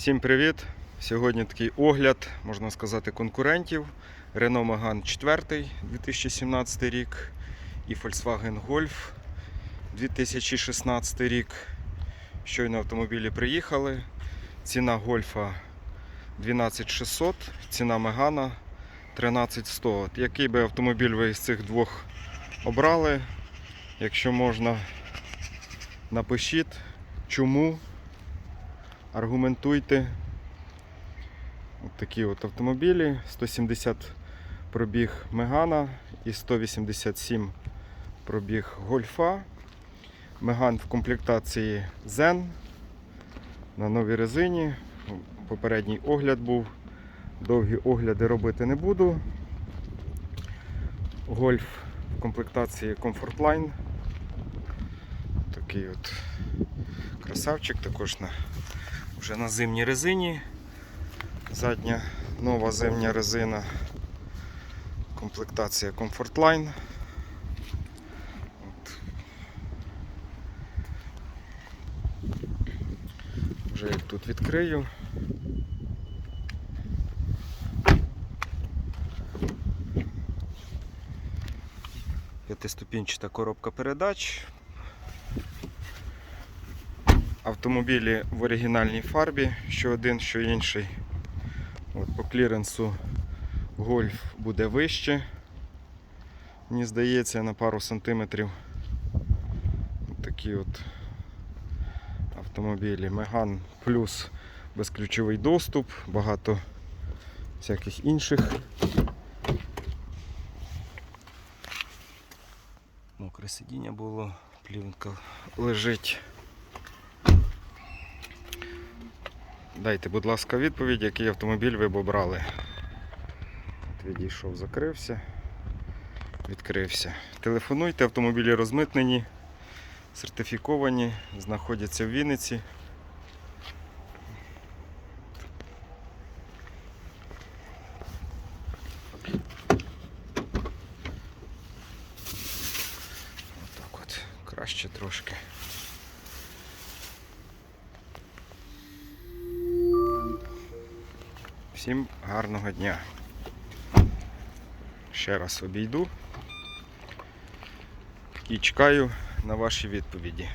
Всім привіт! Сьогодні такий огляд, можна сказати, конкурентів. Renault Megane 4 2017 рік і Volkswagen Golf 2016 рік. Щойно автомобілі приїхали. Ціна Гольфа 12600, ціна Мегана 13100. От Який би автомобіль ви з цих двох обрали? Якщо можна, напишіть, чому аргументуйте. От такі от автомобілі. 170 пробіг Мегана і 187 пробіг Гольфа. Меган в комплектації Zen на новій резині. Попередній огляд був. Довгі огляди робити не буду. Гольф в комплектації Comfortline. Такий от красавчик також на вже на зимній резині. Задня нова зимня резина. Комплектація Comfortline. От. Вже як тут відкрию. П'ятиступінчата коробка передач, автомобілі в оригінальній фарбі, що один, що інший. От По кліренсу гольф буде вище. Мені здається, на пару сантиметрів. От такі от автомобілі. Меган плюс безключовий доступ, багато всяких інших. Мокре сидіння було, плівка лежить. Дайте, будь ласка, відповідь, який автомобіль ви б обрали. Відійшов, закрився, відкрився. Телефонуйте, автомобілі розмитнені, сертифіковані, знаходяться в Вінниці. Отак от, краще трошки. Всім гарного дня. Ще раз обійду і чекаю на ваші відповіді.